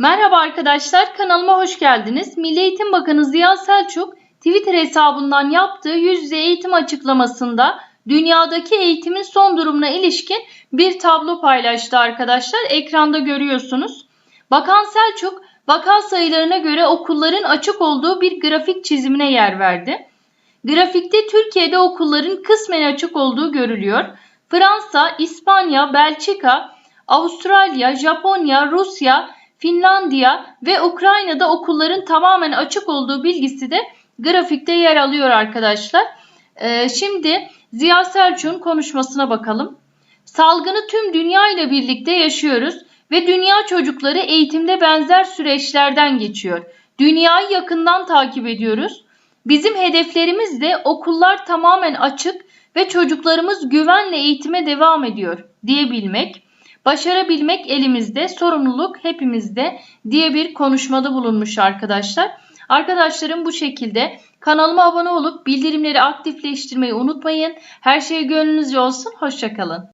Merhaba arkadaşlar, kanalıma hoş geldiniz. Milli Eğitim Bakanı Ziya Selçuk, Twitter hesabından yaptığı yüz yüze eğitim açıklamasında dünyadaki eğitimin son durumuna ilişkin bir tablo paylaştı arkadaşlar. Ekranda görüyorsunuz. Bakan Selçuk, vaka sayılarına göre okulların açık olduğu bir grafik çizimine yer verdi. Grafikte Türkiye'de okulların kısmen açık olduğu görülüyor. Fransa, İspanya, Belçika, Avustralya, Japonya, Rusya, Finlandiya ve Ukrayna'da okulların tamamen açık olduğu bilgisi de grafikte yer alıyor arkadaşlar. Ee, şimdi Ziya Selçuk'un konuşmasına bakalım. Salgını tüm dünya ile birlikte yaşıyoruz ve dünya çocukları eğitimde benzer süreçlerden geçiyor. Dünyayı yakından takip ediyoruz. Bizim hedeflerimiz de okullar tamamen açık ve çocuklarımız güvenle eğitime devam ediyor diyebilmek. Başarabilmek elimizde, sorumluluk hepimizde diye bir konuşmada bulunmuş arkadaşlar. Arkadaşlarım bu şekilde kanalıma abone olup bildirimleri aktifleştirmeyi unutmayın. Her şey gönlünüzce olsun. Hoşçakalın.